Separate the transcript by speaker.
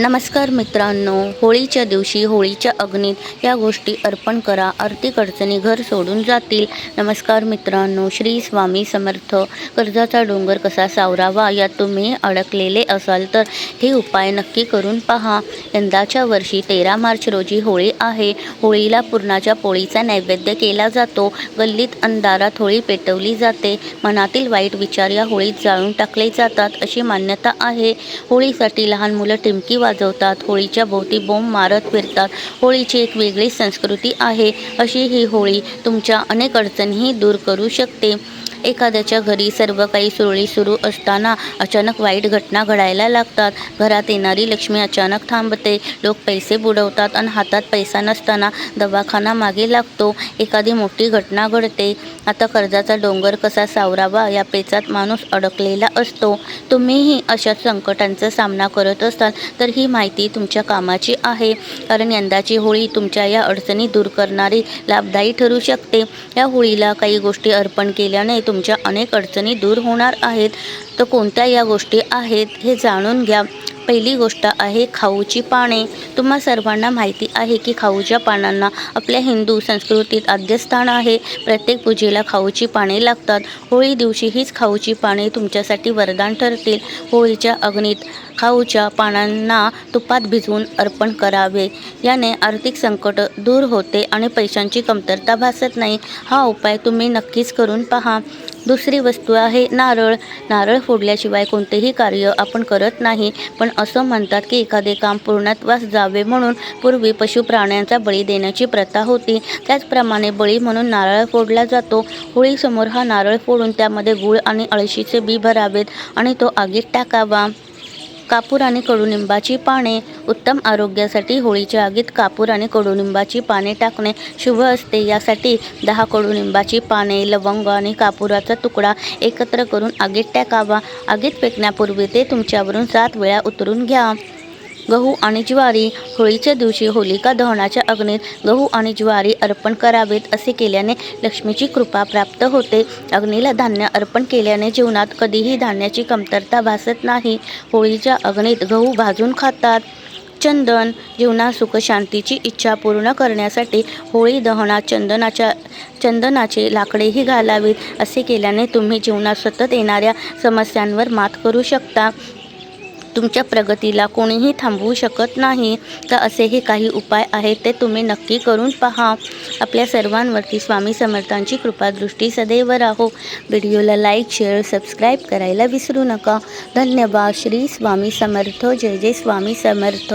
Speaker 1: नमस्कार मित्रांनो होळीच्या दिवशी होळीच्या अग्नीत या गोष्टी अर्पण करा आर्थिक अडचणी घर सोडून जातील. नमस्कार मित्रांनो श्री स्वामी समर्थ. कर्जाचा डोंगर कसा सावरावा यात तुम्ही अडकलेले असाल तर हे उपाय नक्की करून पहा. यंदाच्या वर्षी तेरा मार्च रोजी होळी आहे. होळीला पुरणाच्या पोळीचा नैवेद्य केला जातो. गल्लीत अंधारात होळी पेटवली जाते. मनातील वाईट विचार या होळीत जाळून टाकले जातात अशी मान्यता आहे. होळीसाठी लहान मुलं टिमकी वाजवतात. होळीच्या भोवती बोंब मारत फिरतात. होळीची एक वेगळी संस्कृती आहे. अशी ही होळी तुमच्या अनेक अडचणीही दूर करू शकते. एखाद्याच्या घरी सर्व काही सुरळीत सुरू असताना अचानक वाईट घटना घडायला लागतात. घरात येणारी लक्ष्मी अचानक थांबते. लोक पैसे बुडवतात आणि हातात पैसा नसताना दवाखाना मागे लागतो. एखादी मोठी घटना घडते. आता कर्जाचा डोंगर कसा सावरावा या पेचात माणूस अडकलेला असतो. तुम्हीही अशा संकटांचा सामना करत असाल तर ही माहिती तुमच्या कामाची आहे. कारण यंदाची होळी तुमच्या या अडचणी दूर करणारी लाभदायी ठरू शकते. या होळीला काही गोष्टी अर्पण केल्याने तुमच्या अनेक अडचणी दूर होणार आहेत. तर कोणत्या या गोष्टी आहेत हे जाणून घ्या. पहिली गोष्ट आहे खाऊची पाने. तुम्हा सर्वांना माहिती आहे की खाऊच्या पानांना आपल्या हिंदू संस्कृतीत आद्यस्थान आहे. प्रत्येक पूजेला खाऊची पाने लागतात. होळी दिवशी हीच खाऊची पाने तुमच्यासाठी वरदान ठरतील. होळीच्या अग्नीत खाऊच्या पानांना तुपात भिजवून अर्पण करावे. याने आर्थिक संकट दूर होते आणि पैशांची कमतरता भासत नाही. हा उपाय तुम्ही नक्कीच करून पहा. दुसरी वस्तू आहे नारळ. नारळ फोडल्याशिवाय कोणतेही कार्य आपण करत नाही पण असं म्हणतात की एखादे काम पूर्णत्वास जावे म्हणून पूर्वी पशुप्राण्यांचा बळी देण्याची प्रथा होती. त्याचप्रमाणे बळी म्हणून नारळ फोडला जातो. होळीसमोर हा नारळ फोडून त्यामध्ये गुळ आणि अळशीचे बी भरावेत आणि तो आगीत टाकावा. कापूर आणि कडुनिंबाची पाने. उत्तम आरोग्यासाठी होळीच्या आगीत कापूर आणि कडुनिंबाची पाने टाकणे शुभ असते. यासाठी दहा कडुनिंबाची पाने लवंग आणि कापुराचा तुकडा एकत्र करून आगीत टाकावा. आगीत फेकण्यापूर्वी ते तुमच्यावरून सात वेळा उतरून घ्या. गहू आणि ज्वारी होळीच्या दिवशी होलिका दहनाच्या अग्नीत गहू आणि ज्वारी अर्पण करावेत असे केल्याने लक्ष्मीची कृपा प्राप्त होते. अग्नीला धान्य अर्पण केल्याने जीवनात कधीही धान्याची कमतरता भासत नाही. होळीच्या अग्नीत गहू भाजून खातात. चंदन जीवनात सुखशांतीची इच्छा पूर्ण करण्यासाठी होळी दहनात चंदनाच्या चंदनाचे लाकडेही घालावीत असे केल्याने तुम्ही जीवनात सतत येणाऱ्या समस्यांवर मात करू शकता. तुमच्या प्रगतीला कोणीही थांबवू शकत नाही. तर असेही काही उपाय आहेत ते तुम्ही नक्की करून पहा. आपल्या सर्वांवरती स्वामी समर्थांची कृपादृष्टी सदैव राहो. व्हिडिओला लाईक शेअर सबस्क्राईब करायला विसरू नका. धन्यवाद. श्री स्वामी समर्थ. जय जय स्वामी समर्थ.